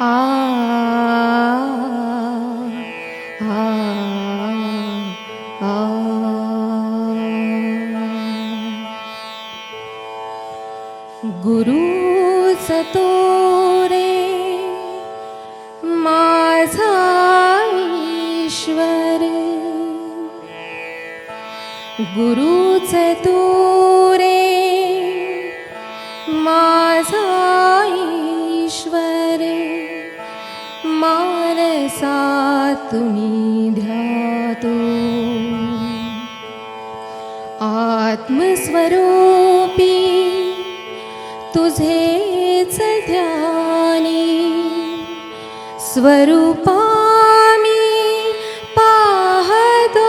गुरु so रे मा गुरु च तो रे मा मानसा ध्यातु आत्मस्वरूपी तुझे च ध्यानि स्वरूपी पातु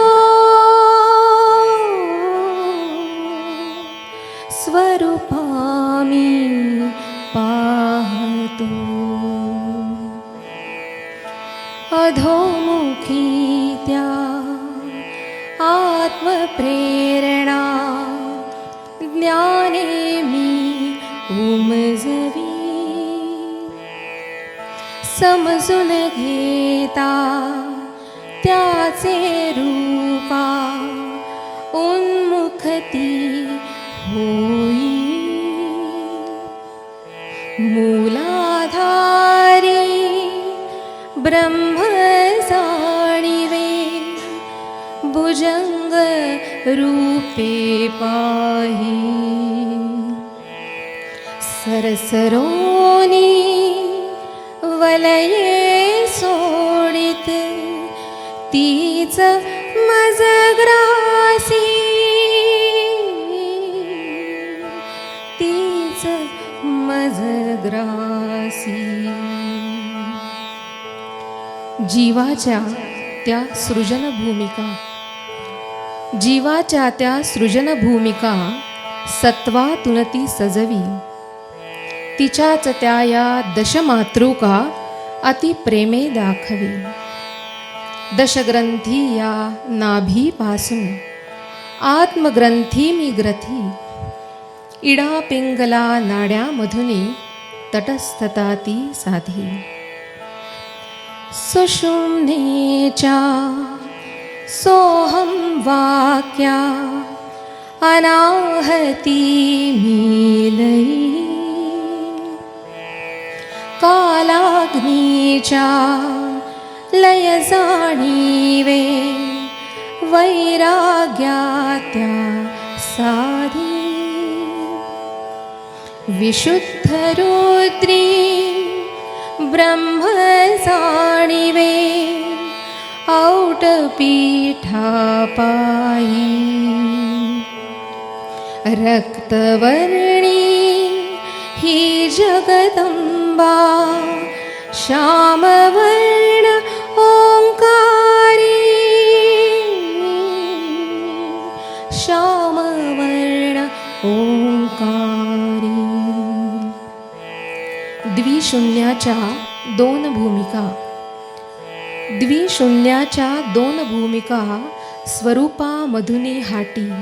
स्वरूपाहतु अधोमुखी त्या आत्मप्रेरणा ज्ञाने मी उमजवी. समजून घेता त्याचे रूपे पाही। सरसरोनी वलये सोडित तीच मजग्रासी तीच मजग्रासी जीवाच्या त्या सृजन भूमिका जीवाच्या त्या सृजनभूमिका सत्वातून ती सजवी. तिच्याच त्या या दशमातृका अति प्रेमे दाखवी. दशग्रंथी या नाभीपासून आत्मग्रंथी मी ग्रथी. इडा पिंगला नाड्यामधुनी तटस्थता ती साधी. सुषुम्नेच्या सोह वाक्या अनाहति नियी कालाग्नि च लयजा वैराग्यात्या साधी। विशुद्धरुद्री ब्रह्मजाणिवे औट पीठापायी रक्तवर्णी ही जगदंबा श्यामवर्ण ओंकारी। श्यामवर्ण ओंकारी। द्विशून्याच्या दोन भूमिका. द्विशून्याच्या दोन भूमिका स्वरूपामधुनी हाटी.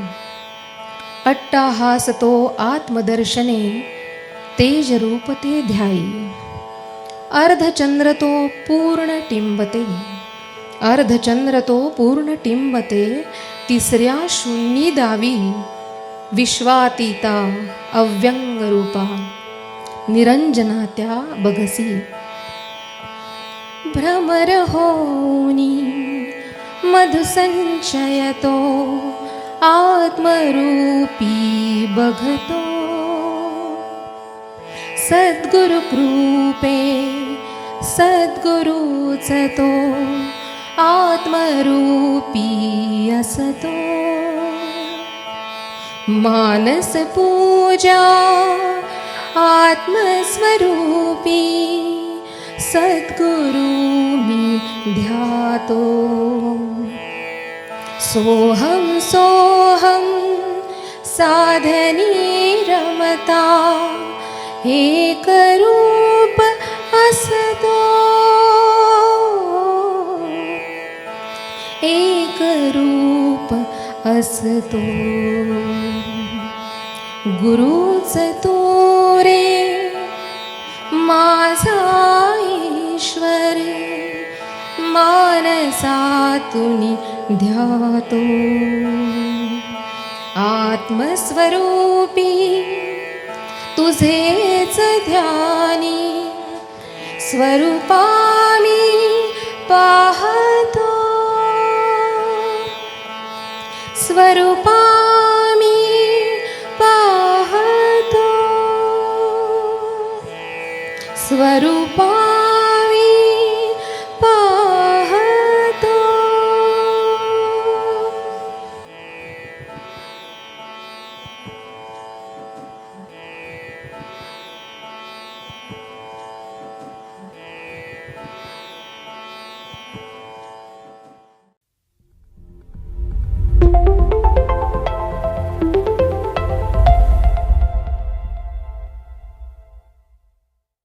अट्टाहासतो आत्मदर्शने तेजरूप ते ध्यायी. अर्धचंद्रतो पूर्ण टिंबते. अर्धचंद्रतो पूर्ण टिंबते. तिसऱ्या शून्यी दावी. विश्वातीता अव्यंगरूपा. निरंजना त्या बघसी. भ्रमरहोणी मधुसञ्चयतो आत्मरूपी बभतो सद्गुरुकृपे सद्गुरुचतो आत्मरूपी असतो। मानसपूजा आत्मस्वरूपी सद्गुरु ध्यातो। सोहं सोहं साधनी रमता एकरूप असतो। एकरूप असतो। गुरुच तो रे माझा ईश्वर मानसातुनी ध्यातो। आत्मस्वरूपी तुझेच ध्यानी स्वरूपामी पाहतो। स्वरूपामि पाहतो। स्वरूपा